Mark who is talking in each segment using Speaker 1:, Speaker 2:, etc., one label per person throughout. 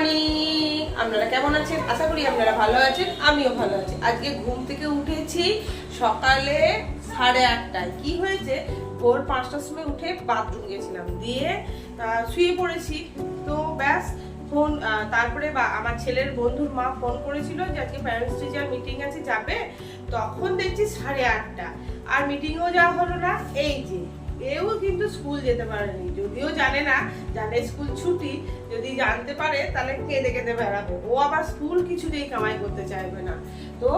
Speaker 1: Morning আপনারা কেমন আছেন? আশা করি আপনারা ভালো আছেন, আমিও ভালো আছি। আজকে ঘুম থেকে উঠেছি সকালে সাড়ে আটটায়। কি হয়েছে? ভোর পাঁচটার সময় উঠে বাথরুম গেছিলাম। দিয়ে শুয়ে পড়েছি। তো ব্যাস ফোন তারপরে বা- আমার ছেলের বন্ধুর মা ফোন করেছিল যে, আজকে প্যারেন্টস টিচার মিটিং আছে, যাবে? তখন দেখছি সাড়ে আটটা। আর মিটিংও যাওয়া হলো না। এই যে এও কিন্তু স্কুল যেতে পারেনি। যদিও জানে না, জানে স্কুল ছুটি, যদি জানতে পারে তাহলে কেঁদে কেঁদে বেড়াবে। ও আবার স্কুল কিছুতেই কামাই করতে চাইবে না। তো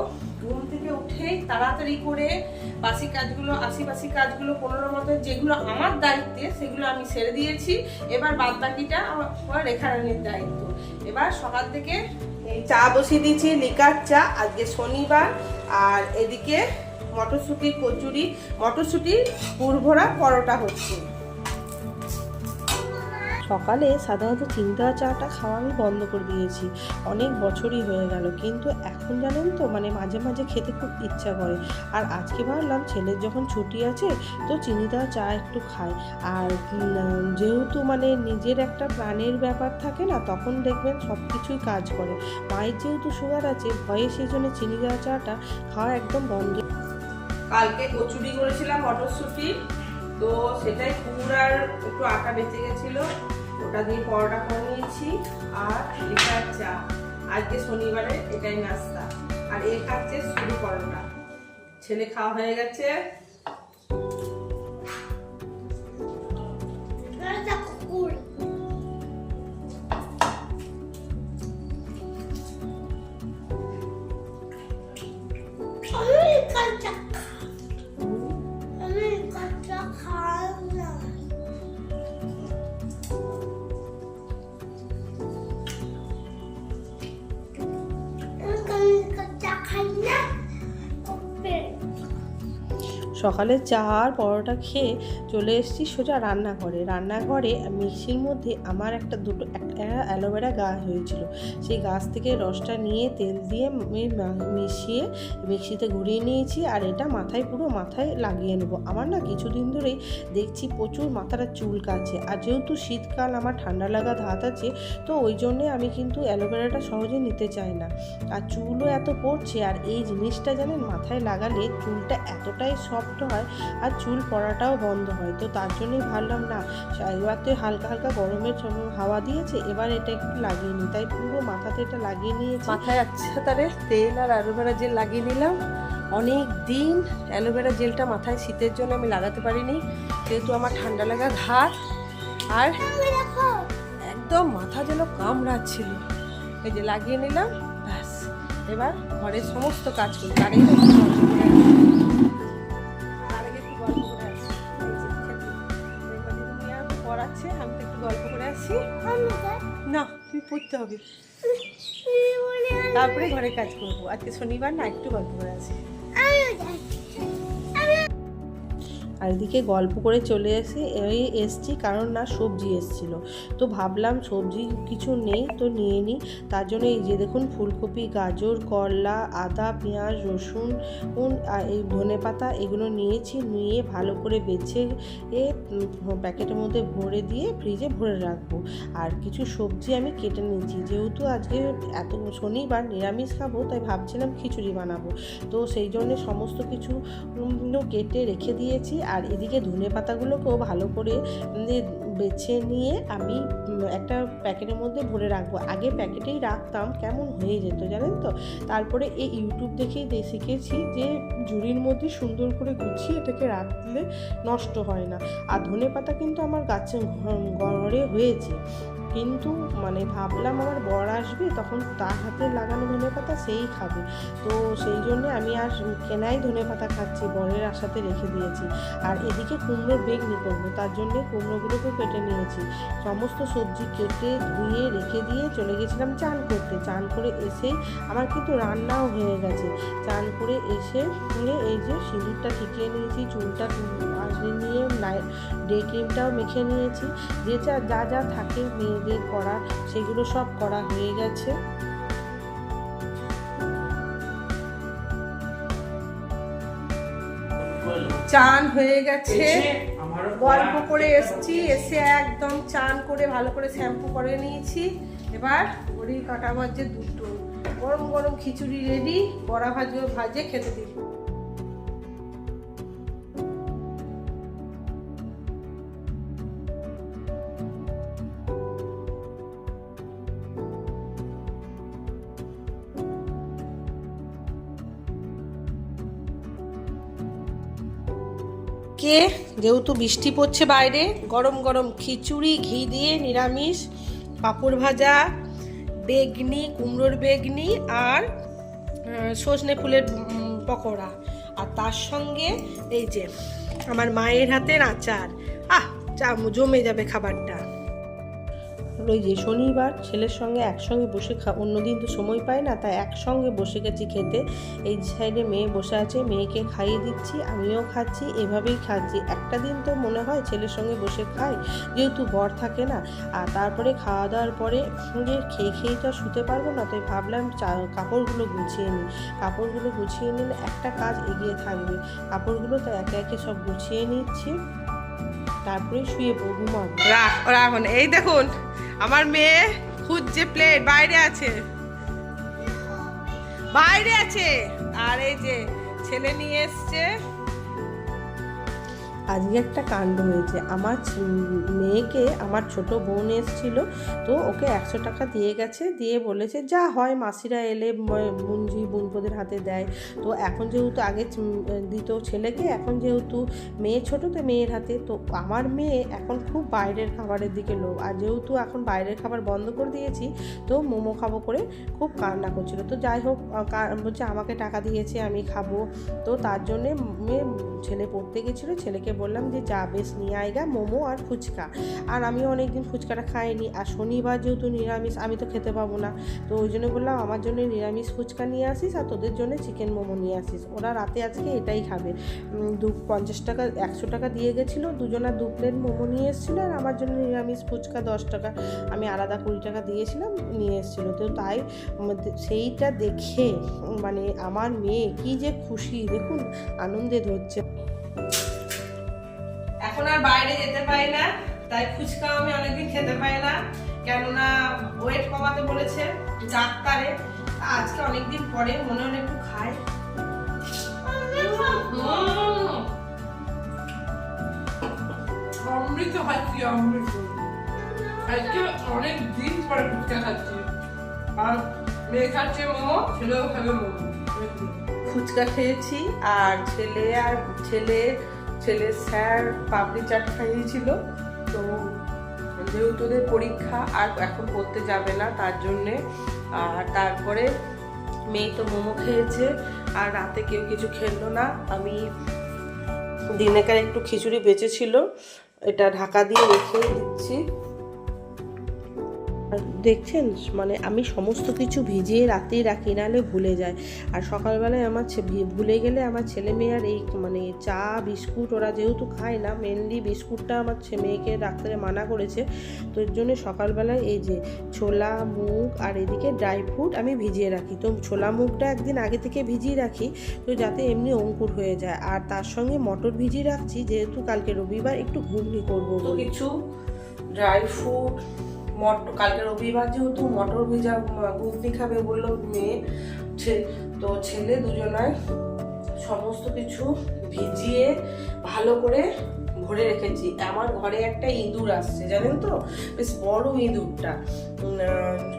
Speaker 1: ঘুম থেকে উঠে তাড়াতাড়ি করে বাসি কাজগুলো আশিপাশি কাজগুলো পনেরো মতো যেগুলো আমার দায়িত্বে সেগুলো আমি সেরে দিয়েছি। এবার বাদ বাকিটা আমার রেখারানির দায়িত্ব। এবার সকাল থেকে চা বসিয়ে দিয়েছি লিকার চা, আজকে শনিবার, আর এদিকে মটরশুঁটি, কচুরি, মটরশুঁটি পুরভরা পরোটা হচ্ছে।
Speaker 2: সকালে সাধারণত চিন্তা চাটা খাওয়া আমি বন্ধ করে দিয়েছি। অনেক বছরই হয়ে গেল, কিন্তু এখন জানেন তো মানে মাঝে মাঝে খেতে খুব ইচ্ছা করে। আর আজকে ভাবলাম, ছেলের যখন ছুটি আছে, তো চিনি দেওয়া চা একটু খায়। আর যেহেতু মানে নিজের একটা প্রাণের ব্যাপার থাকে না, তখন দেখবেন সব কিছুই কাজ করে। মায়ের যেহেতু সুগার আছে, ভয়ে সেই জন্য চিনি দেওয়া চাটা খাওয়া একদম বন্ধ
Speaker 1: কালকে কচুরি করেছিলাম মটরশুটি। তো সেটাই পুর আর একটু আটা বেঁচে গেছিল। ওটা দিয়ে পরোটা করে নিয়েছি। আর লিকার চা আজকে শনিবারে এটাই নাস্তা। আর এর খাচ্ছে শুধু পরোটা। ছেলে খাওয়া হয়ে গেছে।
Speaker 2: সকালে চা আর পরোটা খেয়ে চলে এসেছি সোজা রান্নাঘরে। রান্নাঘরে মিক্সির মধ্যে আমার একটা দুটো, একটা অ্যালোভেরা গাছ হয়েছিল। সেই গাছ থেকে রসটা নিয়ে তেল দিয়ে মিশিয়ে মিক্সিতে ঘুরিয়ে নিয়েছি আর এটা মাথায়, পুরো মাথায় লাগিয়ে নেব। আমার না কিছুদিন ধরেই দেখছি প্রচুর মাথাটা চুলকাচ্ছে আর যেহেতু শীতকাল, আমার ঠান্ডা লাগা ধাত আছে, তো ওই জন্যে আমি কিন্তু অ্যালোভেরাটা সহজে নিতে চাই না। আর চুলও এত পড়ছে আর এই জিনিসটা জানেন মাথায় লাগালে চুলটা এতটাই সফট হয় আর চুল পড়াটাও বন্ধ হয়। তো তার জন্যই ভাবলাম, না এবার তো হালকা হালকা গরমের হাওয়া দিয়েছে, এবার এটা একটু লাগিয়ে নিই। তাই পুরো মাথাতে এটা লাগিয়ে নিয়ে
Speaker 1: মাথায় আচ্ছা তারে তেল আর অ্যালোভেরা জেল লাগিয়ে নিলাম। অনেক দিন অ্যালোভেরা জেলটা মাথায় শীতের জন্য আমি লাগাতে পারিনি। যেহেতু আমার ঠান্ডা লাগা ঘাট আর একদম মাথা যেন কামড়াচ্ছিল। এই যে লাগিয়ে নিলাম, ব্যাস। এবার ঘরের সমস্ত কাজ করি। তার না তুমি পড়তে হবে। তারপরে ঘরে কাজ করব। আজকে শনিবার না একটু গল্প করে আসি।
Speaker 2: আর এদিকে গল্প করে চলে এসে, এই এসছি কারণ না সবজি এসছিল। তো ভাবলাম সবজি কিছু নেই তো নিয়ে নিই। তার জন্য এই যে দেখুন ফুলকপি, গাজর, করলা, আদা, পেঁয়াজ, রসুন এই ধনে পাতা এগুলো নিয়েছি, নিয়ে ভালো করে বেছে, এ প্যাকেটের মধ্যে ভরে দিয়ে ফ্রিজে ভরে রাখব। আর কিছু সবজি আমি কেটে নিয়েছি। যেহেতু আজকে এত শনিবার নিরামিষ খাব, তাই ভাবছিলাম খিচুড়ি বানাবো। তো সেই জন্য সমস্ত কিছু কেটে রেখে দিয়েছি। আর এদিকে ধনে পাতাগুলোকেও ভালো করে বেছে নিয়ে আমি একটা প্যাকেটের মধ্যে ভরে রাখব। আগে প্যাকেটেই রাখতাম, কেমন হয়ে যেত জানেন তো? তারপরে এই ইউটিউব দেখেই শিখেছি যে ঝুড়ির মধ্যে সুন্দর করে গুছিয়ে এটাকে রাখলে নষ্ট হয় না। আর ধনে পাতা কিন্তু আমার গাছে ঘরে হয়েছে। কিন্তু মানে ভাবলাম আমার বর আসবে, তখন তার হাতে লাগানো ধনে পাতা সেই খাবে। তো সেই জন্য আমি আর কেনাই ধনে পাতা খাচ্ছি, বরের আশাতে রেখে দিয়েছি। আর এদিকে কুমড়োর বেগনি করব, তার জন্য কুমড়োগুলোকে কেটে নিয়েছি। সমস্ত সবজি কেটে ধুয়ে রেখে দিয়ে চলে গেছিলাম চান করতে। চান করে এসে আমার কিন্তু রান্নাও হয়ে গেছে। চান করে এসে এই যে সিঁদুরটা ঠিকিয়ে নিয়েছি, চুলটা আসলে নিয়ে ডে ক্রিমটাও মেখে নিয়েছি। যে যা যা যা থাকে মেয়েদের করা সেগুলো সব করা হয়ে গেছে।
Speaker 1: চান হয়ে গেছে।
Speaker 2: গল্প করে এসছি এসে একদম চান করে ভালো করে শ্যাম্পু করে নিয়েছি। এবার ঘড়ির কাটা বাজছে দুটো। গরম গরম খিচুড়ি রেডি বড়া ভাজবে ভাজে খেতে দিব। কে? যেহেতু বৃষ্টি পড়ছে বাইরে, গরম গরম খিচুড়ি, ঘি দিয়ে নিরামিষ, পাঁপড় ভাজা, বেগনি, কুমড়োর বেগনি আর সজনে ফুলের পকোড়া। আর তার সঙ্গে এই যে, আমার মায়ের হাতের আচার। আহ জমে যাবে খাবারটা। ওই যে শনিবার ছেলের সঙ্গে একসঙ্গে বসে খা অন্যদিন তো সময় পায় না, তাই একসঙ্গে বসে গেছি খেতে। এই সাইডে মেয়ে বসে আছে, মেয়েকে খাইয়ে দিচ্ছি, আমিও খাচ্ছি, এভাবেই খাচ্ছি। একটা দিন তো মনে হয় ছেলের সঙ্গে বসে খাই, যেহেতু বর থাকে না। আর তারপরে খাওয়া দাওয়ার পরে যে খেয়ে খেয়ে তো আর শুতে পারব না, তাই ভাবলাম চা কাপড়গুলো গুছিয়ে নিই। কাপড়গুলো গুছিয়ে নিলে একটা কাজ এগিয়ে থাকবে। কাপড়গুলো তো একে একে সব গুছিয়ে নিচ্ছি, তারপরে শুয়ে ঘুমাবো রাখ, রাখুন, এই দেখুন আমার মেয়ে খুঁজছে প্লেট বাইরে আছে। বাইরে আছে। আর এই যে ছেলে নিয়ে এসছে। আজকে একটা কাণ্ড হয়েছে। আমার মেয়েকে, আমার ছোট বোন এসেছিল, তো ওকে একশো টাকা দিয়ে গেছে, দিয়ে বলেছে, যা হয়, মাসিরা এলে বুনঝি, বুনপোদের হাতে দেয়। তো এখন যেহেতু আগে দিত ছেলেকে, এখন যেহেতু মেয়ে ছোট, তো মেয়ের হাতে। তো আমার মেয়ে এখন খুব বাইরের খাবারের দিকে লোভ। আর যেহেতু এখন বাইরের খাবার বন্ধ করে দিয়েছি, তো মোমো খাব করে খুব কান্না করছিল। তো যাই হোক বলছে, আমাকে টাকা দিয়েছে, আমি খাব। তো তার জন্যে মেয়ে ছেলে পড়তে গেছিল, ছেলেকে বললাম যে যা বেশ নিয়ে আয়গা মোমো আর ফুচকা। আর আমিও অনেকদিন ফুচকাটা খাইনি, আর শনিবার যেহেতু নিরামিষ, আমি তো খেতে পাবো না। তো ওই জন্য বললাম, আমার জন্য নিরামিষ ফুচকা নিয়ে আসিস, আর তোদের জন্য চিকেন মোমো নিয়ে আসিস। ওরা রাতে আজকে এটাই খাবে। দু পঞ্চাশ টাকা, একশো টাকা দিয়ে গেছিল, দুজনা দু প্লেট মোমো নিয়ে এসেছিল, আর আমার জন্য নিরামিষ ফুচকা দশ টাকা। আমি আলাদা কুড়ি টাকা দিয়েছিলাম, নিয়ে এসেছিল। তো তাই সেইটা দেখে মানে আমার মেয়ে কি যে খুশি, দেখুন, আনন্দে ধরছে। বাইরে যেতে পারি না তাই ফুচকা আমি অনেকদিন খেতে পাই না। কেননা ওয়েট কমাতে বলেছে ডাক্তারে আজকে অনেকদিন পরে মনে হলো একটু খাই।
Speaker 3: অমৃত খাচ্ছি অমৃত। আজকে অনেক দিন পরে ফুচকা খাচ্ছি। আর মেয়ে খাচ্ছে মোমো ছেলেও খাবে মোমো।
Speaker 2: ফুচকা খেয়েছি আর ছেলে আর ছেলে ছেলে স্যার পাপড়ি চাট খাইয়েছিল তো যেহেতু ওদের পরীক্ষা আর এখন পড়তে যাবে না তার জন্যে, আর তারপরে মেয়ে তো মোমো খেয়েছে, আর রাতে কেউ কিছু খেললো না। আমি দিনেকার একটু খিচুড়ি বেঁচেছিল, এটা ঢাকা দিয়ে রেখে দিচ্ছি। দেখছেন? মানে আমি সমস্ত কিছু ভিজিয়ে রাতেই রাখি, নাহলে ভুলে যায়। আর সকালবেলায় আমার ভুলে গেলে আমার ছেলে মেয়ে আর এই মানে চা, বিস্কুট ওরা যেহেতু খায় না মেনলি বিস্কুটটা আমার মেয়েকে ডাক্তারে মানা করেছে। তো এর জন্য সকালবেলায় এই যে ছোলা, মুগ আর এদিকে ড্রাই ফ্রুট আমি ভিজিয়ে রাখি। তো ছোলা, মুগটা একদিন আগে থেকে ভিজিয়ে রাখি, তো যাতে এমনি অঙ্কুর হয়ে যায়। আর তার সঙ্গে মটর ভিজিয়ে রাখছি, যেহেতু কালকে রবিবার, একটু ঘুগনি করব কিছু ড্রাই ফ্রুট মটর কালকে রবিবার যেহেতু মটর ভেজা ঘুগনি খাবে বলল মেয়ে তো ছেলে দুজনায় সমস্ত কিছু ভিজিয়ে ভালো করে ভরে রেখেছি। আমার ঘরে একটা ইঁদুর আসছে, জানেন তো? বেশ বড় ইঁদুরটা।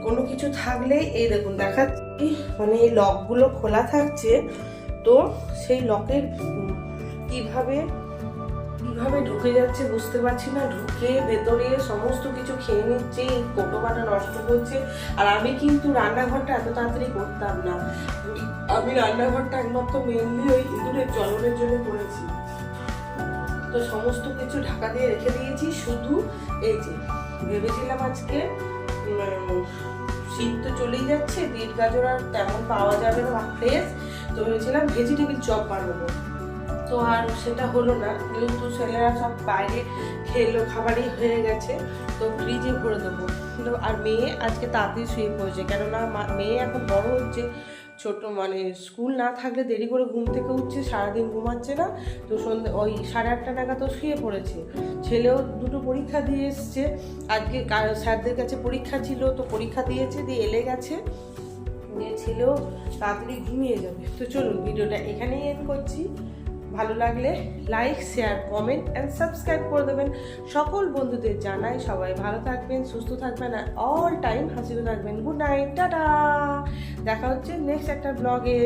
Speaker 2: কোনো কিছু থাকলে এই দেখুন, দেখাচ্ছি। মানে এই লকগুলো খোলা থাকছে, তো সেই লকের কীভাবে কীভাবে ঢুকে যাচ্ছে বুঝতে পারছি না। ঢুকে ভেতরে সমস্ত কিছু খেয়ে নিচ্ছে এই কোটোবাটা নষ্ট করছে আর আমি কিন্তু রান্নাঘরটা এত তাড়াতাড়ি করতাম না। আমি রান্নাঘরটা একমাত্র মেনলি ওই ইঁদুরের জলনের জন্য করেছি। তো সমস্ত কিছু ঢাকা দিয়ে রেখে দিয়েছি। শুধু এই যে, ভেবেছিলাম আজকে শীত তো চলেই যাচ্ছে, বিট গাজর আর তেমন পাওয়া যাবে না ফ্রেশ তো ভেবেছিলাম ভেজিটেবিল চপ বানাবো। তো আর সেটা হলো না, যেহেতু ছেলেরা সব বাইরে খেলো, খাবারই হয়ে গেছে, তো ফ্রিজে ভরে দেবো। আর মেয়ে আজকে তাড়াতাড়ি শুয়ে পড়েছে, কেননা মেয়ে এখন বড় হচ্ছে, ছোট মানে স্কুল না থাকলে দেরি করে ঘুম থেকে উঠছে, সারাদিন ঘুমাচ্ছে না, তো সন্ধ্যে ওই সাড়ে আটটা নাগাদ তো শুয়ে পড়েছে। ছেলেও দুটো পরীক্ষা দিয়ে এসছে, আজকে স্যারদের কাছে পরীক্ষা ছিল, তো পরীক্ষা দিয়েছে, দিয়ে এলে গেছে ছেলেও তাড়াতাড়ি ঘুমিয়ে যাবে। তো চলুন, ভিডিওটা এখানেই এন্ড করছি। ভালো লাগলে like share comment and subscribe করে দেবেন। সকল বন্ধুদের জানাই সবাই ভালো থাকবেন, সুস্থ থাকবেন আর অল টাইম হাসিতে থাকবেন। Good night tata. দেখা হচ্ছে নেক্সট একটা ব্লগে